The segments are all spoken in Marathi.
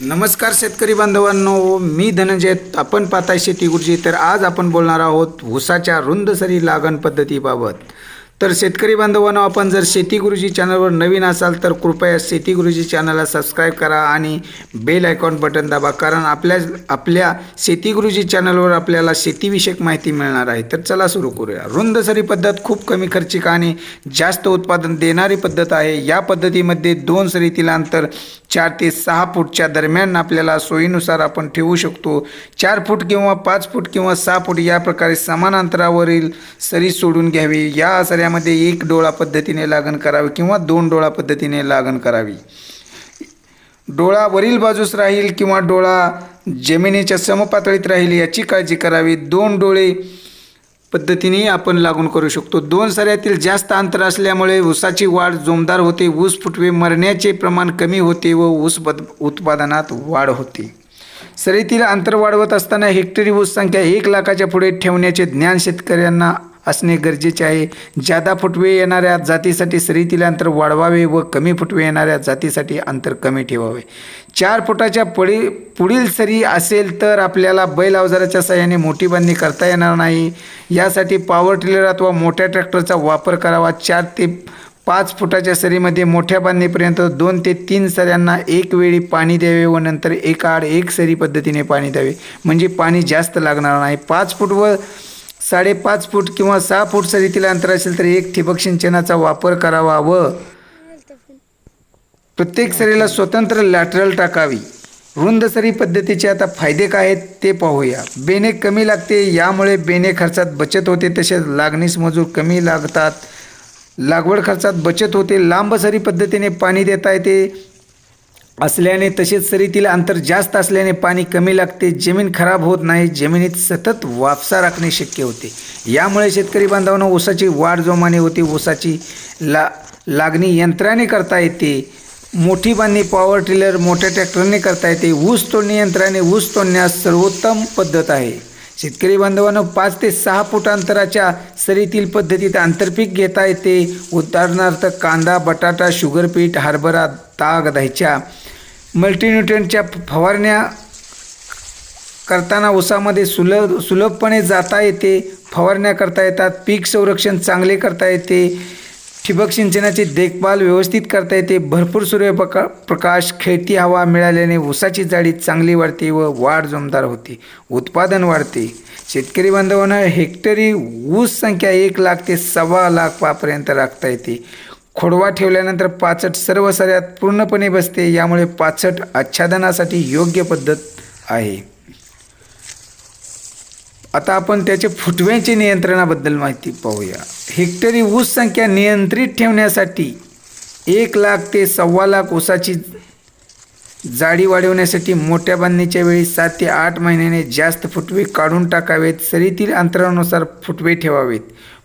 नमस्कार शेतकरी बांधवांनो मी धनंजय आपण पाहताय शेती गुरुजी. तर आज आपण बोलणार आहोत ऊसाच्या रुंद सरी लागण पद्धतीबाबत. तर शेतकरी बांधवांनो आपण जर शेती गुरुजी चॅनलवर नवीन असाल तर कृपया शेती गुरुजी चॅनलला सबस्क्राईब करा आणि बेल आयकॉन बटन दाबा कारण आपल्या आपल्या शेती गुरुजी चॅनलवर आपल्याला शेतीविषयक माहिती मिळणार आहे. तर चला सुरू करूया. रुंदसरी पद्धत खूप कमी खर्चिक आणि जास्त उत्पादन देणारी पद्धत आहे. या पद्धतीमध्ये दोन सरीतील अंतर चार ते सहा फूटच्या दरम्यान आपल्याला सोयीनुसार आपण ठेवू शकतो. चार फूट किंवा पाच फूट किंवा सहा फूट या प्रकारे समान अंतरावरील सरी सोडून घ्यावी. या सऱ्यामध्ये एक डोळा पद्धतीने लागण करावी किंवा दोन डोळा पद्धतीने लागण करावी. डोळा वरील बाजूस राहील किंवा डोळा जमिनीच्या समपातळीत राहील याची काळजी करावी. दोन डोळे पद्धतीने आपण लागून करू शकतो. दोन सऱ्यातील जास्त अंतर असल्यामुळे ऊसाची वाढ जोमदार होते ऊस फुटवे मरण्याचे प्रमाण कमी होते व ऊस बद उत्पादनात वाढ होते. सरीतील अंतर वाढवत असताना हेक्टरी ऊस संख्या एक लाखाच्या पुढे ठेवण्याचे ज्ञान शेतकऱ्यांना असणे गरजेचे आहे. जादा फुटवे येणाऱ्या जातीसाठी सरीतील अंतर वाढवावे व कमी फुटवे येणाऱ्या जातीसाठी अंतर कमी ठेवावे. चार फुटाच्या पडी पुढील सरी असेल तर आपल्याला बैल अवजाराच्या सहाय्याने मोठी बांधणी करता येणार नाही. यासाठी पॉवर टिलर अथवा मोठ्या ट्रॅक्टरचा वापर करावा. चार ते पाच फुटाच्या सरीमध्ये मोठ्या बांधणीपर्यंत दोन ते तीन सऱ्यांना एक वेळी पाणी द्यावे व नंतर एक आड एक सरी पद्धतीने पाणी द्यावे. म्हणजे पाणी जास्त लागणार नाही. पाच फूट व साडेपाच फूट किंवा सहा फूट सरीतील अंतर असेल तर एक ठिबक सिंचनाचा वापर करावा व प्रत्येक सरीला स्वतंत्र लॅटरल टाकावी. रुंद सरी पद्धतीचे आता फायदे काय आहेत ते पाहूया. बेने कमी लागते यामुळे बेने खर्चात बचत होते तसेच लागणीस मजूर कमी लागतात. लागवड खर्चात बचत होते. लांब सरी पद्धतीने पाणी देता येते. असल्याने तसेच सरीतील अंतर जास्त असल्याने पाणी कमी लागते जमीन खराब होत नाही जमिनीत सतत वापसा राखणे शक्य होते. यामुळे शेतकरी बांधवांना ऊसाची वाढ जोमाने होते ऊसाची ला लागणी यंत्राने करता येते. मोठी बांधणी पॉवर टिलर मोठ्या ट्रॅक्टरने करता येते. ऊस तोडणी यंत्राने ऊस तोडण्यास सर्वोत्तम पद्धत आहे. शेतकरी बांधवांनो पाच ते सहा फूट अंतराच्या सरीतील पद्धतीत आंतरपीक घेता येते. उदाहरणार्थ कांदा बटाटा शुगर पीठ हरभरा ताग दह्याच्या मल्टीन्यूट्रियनच्या फवारण्या करताना ऊसामध्ये सुलभ सुलभपणे जाता येते फवारण्या करता येतात पीक संरक्षण चांगले करता येते ठिबक सिंचनाची देखभाल व्यवस्थित करता येते भरपूर सूर्यप्रका प्रकाश खेळती हवा मिळाल्याने ऊसाची जाडी चांगली वाढते व वाढ जोमदार होते. उत्पादन वाढते. शेतकरी बांधवांना हेक्टरी ऊस संख्या एक लाख ते सव्वा लाखापर्यंत राखता येते. खोडवा ठेवल्यानंतर पाचट सर्व सऱ्यात पूर्णपणे बसते यामुळे पाचट आच्छादनासाठी योग्य पद्धत आहे. आता आपण त्याचे फुटव्यांचे नियंत्रणाबद्दल माहिती पाहूया. हेक्टरी ऊस संख्या नियंत्रित ठेवण्यासाठी एक लाख ते सव्वा लाख ऊसाची जाडी वाढवण्यासाठी मोठ्या बांधणीच्या वेळी सात ते आठ महिन्याने जास्त फुटवे काढून टाकावेत. सरीतील अंतरानुसार फुटवे ठेवावेत.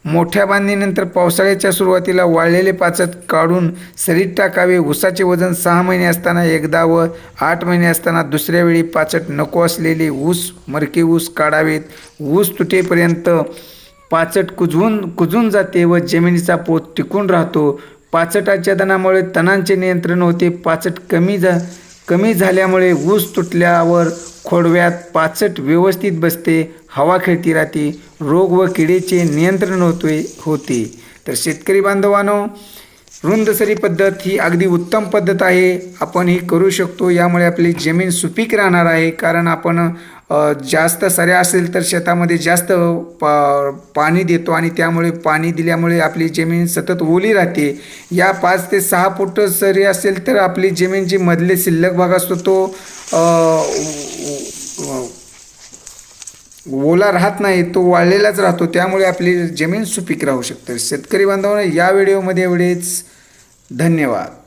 मोठ्या बांधणीनंतर पावसाळ्याच्या सुरुवातीला वाळलेले पाचत काढून सरीत टाकावे. ऊसाचे वजन सहा महिने असताना एकदा व आठ महिने असताना दुसऱ्या वेळी पाचट नको असलेले ऊस मरके ऊस काढावेत. ऊस तुटेपर्यंत पाचट कुजवून कुजून जाते व जमिनीचा पोत टिकून राहतो. पाचटाच्या दनामुळे तणांचे नियंत्रण होते. पाचट कमी जा कमी झाल्यामुळे ऊस तुटल्यावर खोडव्यात पाचट व्यवस्थित बसते हवा खेळती राहते रोग व किडीचे नियंत्रण होते होते. तर शेतकरी बांधवांनो रुंदसरी पद्धत ही अगदी उत्तम पद्धत आहे. आपण ही करू शकतो. यामुळे आपली जमीन सुपीक राहणार आहे. कारण आपण जास्त सऱ्या असेल तर शेतामध्ये जास्त पा पाणी देतो आणि त्यामुळे पाणी दिल्यामुळे आपली जमीन सतत ओली राहते. या पाच ते सहा फूट सरी असेल तर आपली जमीन जी मधले शिल्लक भाग असतो तो ओला राहत नाही तो वाळलेलाच राहतो. त्यामुळे आपली जमीन सुपीक राहू शकते. शेतकरी बांधवांना या व्हिडिओमध्ये एवढेच. धन्यवाद.